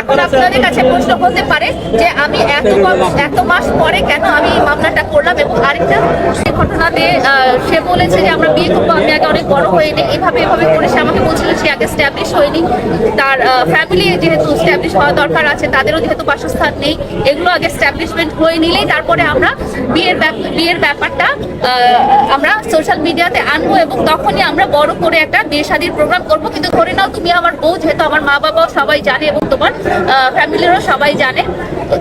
এখন আপনাদের কাছে প্রশ্ন হতে পারে যে আমি এত এত মাস পরে কেন আমি মামলাটা করলাম এবং আরেকটা সে ঘটনাতে সে বলেছে যে আমরা বিয়ে করব, আমি আগে অনেক বড় হয়নি এভাবে এভাবে করে সে আমাকে বলছিল সে আগে স্ট্যাবলিশ হয়নি। তার ফ্যামিলি যেহেতু স্ট্যাবলিশ হওয়া দরকার আছে, তাদেরও যেহেতু বাসস্থান নেই, এগুলো আগে স্ট্যাবলিশমেন্ট হয়ে নিলেই তারপরে আমরা বিয়ের বিয়ের ব্যাপারটা আমরা সোশ্যাল মিডিয়াতে আনব এবং তখনই আমরা বড় করে একটা বিয়ে শাদির প্রোগ্রাম করব। কিন্তু ধরে নাও তুমি আমার বউ, যেহেতু আমার মা বাবাও সবাই জানে এবং তোমার ফ্যামিলিরও সবাই জানে।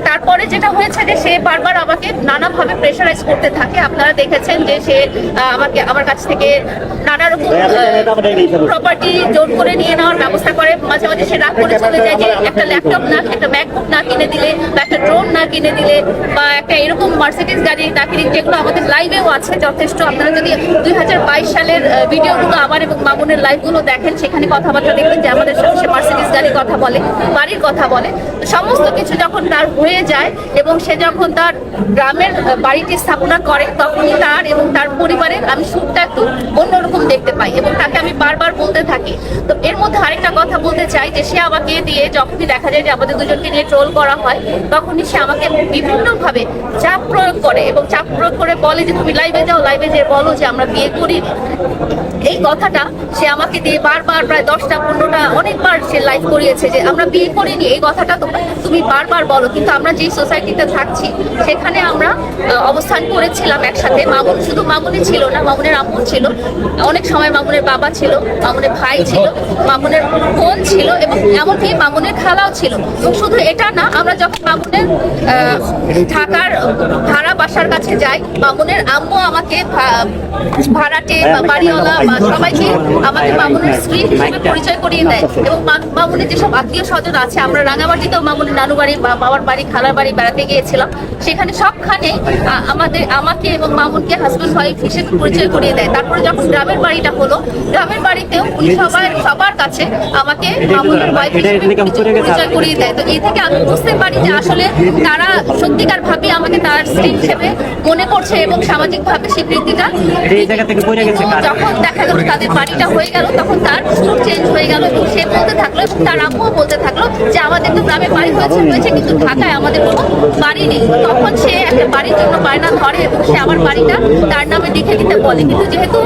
তারপরে যেটা হয়েছে যে সে বারবার আমাকে নানাভাবে প্রেশারাইজ করতে থাকে। আপনারা দেখেছেন যে সে আমাকে আমার কাছ থেকে নানা রকম প্রপার্টি জোর করে নিয়ে নেওয়ার ব্যবস্থা করে। মাঝে মাঝে সে রাগ করে চলে যায় যে একটা ল্যাপটপ না একটা ম্যাকবুক না কিনে দিলে বা একটা ড্রোন না কিনে দিলে বা একটা এরকম মার্সিডিজ গাড়ি না কিনে যেগুলো আমাদের লাইভেও আছে যথেষ্ট। আপনারা যদি দুই হাজার বাইশ সালের ভিডিওগুলো আমার এবং মামুনের লাইভগুলো দেখেন সেখানে কথাবার্তা দেখবেন যে আমাদের সাথে সে মার্সিডিজ গাড়ির কথা বলে। বাড়ির কথা বলে। সমস্ত কিছু যখন তার হয়ে যায় এবং সে যখন তার গ্রামের বাড়িটি স্থাপনা করে, তখনই তার এবং তার পরিবারের আমি সুখটা একটু অন্যরকম দেখতে পাই এবং তাকে আমি বারবার বলতে থাকি। তো এর মধ্যে আরেকটা কথা বলতে চাই যে সে আমাকে দিয়ে যখনই দেখা যায় যে আমাদের দুজনকে নিয়ে ট্রোল করা হয়, তখনই সে আমাকে বিভিন্নভাবে চাপ প্রয়োগ করে এবং চাপ প্রয়োগ করে বলে যে, তুমি লাইভে যাও লাইভে যে বলো যে আমরা বিয়ে করি। এই কথাটা সে আমাকে দিয়ে বারবার, প্রায় দশটা, পনেরোটা, অনেকবার সে লাইভ করিয়েছে যে, আমরা বিয়ে করিনি, এই কথাটা তো তুমি বারবার বলো। কিন্তু আমরা যেই সোসাইটিতে থাকছি, সেখানে আমরা অবস্থান করেছিলাম একসাথে। মামুন শুধু মামুনই ছিল না, মামুনের আম্মু ছিল। অনেক সময় মামুনের বাবা ছিল, মামুনের ভাই ছিল, মামুনের বোন ছিল এবং এমনকি মামুনের খালাও ছিল। এবং শুধু এটা না, আমরা যখন মামুনের ঢাকার ভাড়া বাসার কাছে যাই, মামুনের আম্মু আমাকে ভাড়াটে বাড়িওয়ালা সবাইকে আমাকে মামুনের স্ত্রী হিসেবে পরিচয় করিয়ে দেয় এবং মামুনের যেসব আত্মীয় স্বজন আছে, আমরা রাঙামাটিতেও মামুনের নানু বাড়ি বা বাবার বাড়ি, খালার বাড়ি বেড়াতে গিয়েছিলাম। সেখানে সবখানে আমাদের, আমাকে এবং মামুনকে হাজব্যান্ড ওয়াইফ হিসেবে পরিচয় করিয়ে দেয়। তারপরে যখন গ্রামের বাড়িটা হলো। গ্রামের বাড়িতেও উনি সবার সবার কাছে আমাকে মামুনের ওয়াইফ পরিচয় করিয়ে দেয়। তো এই থেকে আমি বুঝতে পারি যে আসলে তারা সত্যিকার ভাবে আমাকে তার স্ত্রী হিসেবে মনে করছে এবং সামাজিক ভাবে স্বীকৃতিটা? যখন দেখা গেল তাদের বাড়িটা হয়ে গেল তখন তার সুর চেঞ্জ হয়ে গেল এবং সে বলতে থাকল এবং তার আম্মুও বলতে থাকল যে আমাদের তো গ্রামে বাড়ি হয়েছে কিন্তু ঢাকায় আমাদের কোনো বাড়ি নেই। তখন সে একটা বাড়ির জন্য বায়না ধরে এবং সে আমার বাড়িটা তার নামে লিখে দিতে বলে। কিন্তু যেহেতু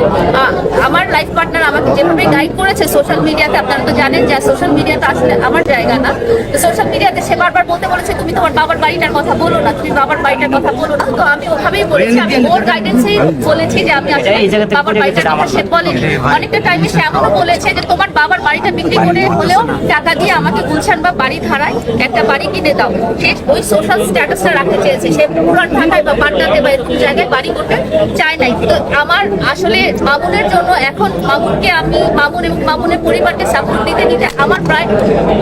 আমার লাইফ পার্টনার আমাকে যেভাবে গাইড করেছে সোশ্যাল মিডিয়াতে আপনারা তো জানেন যে সোশ্যাল মিডিয়াতে আসলে আমার জায়গা না। তো সোশ্যাল মিডিয়াতে সে বারবার বলতে বলেছে তুমি তোমার বাবার বাড়িটার কথা বলো না তুমি বাবার বাড়িটার কথা বলো না। তো আমি ওভাবেই বলেছি আমি ওর গাইডেন্সেই বলেছি যে আমি আসলে বাবার বাড়িটার কথা সে বলেনি। অনেকটা টাইমে সে এমনও বলেছে যে তোমার বাবার বাড়িটা বিক্রি করে হলেও টাকা দিয়ে আমাকে গুলশান বা বাড়ি ধারায় একটা বাড়ি কিনে দাও। সে ওই সোশ্যাল স্ট্যাটাসটা রাখতে চেয়েছে। সে পুরান ঢাকায় বা পাটনাতে বা এরকম জায়গায় বাড়ি করতে চায় নাই। তো আমার আসলে মামুনের জন্য এখন মামুনকে আমি মামুন এবং মামুনের পরিবারকে সাপোর্ট দিতে দিতে আমার প্রায়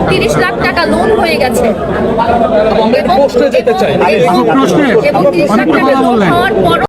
তিরিশ লাখ টাকা লোন হয়ে গেছে। এবং তিরিশ লাখ টাকা লোন হওয়ার পরও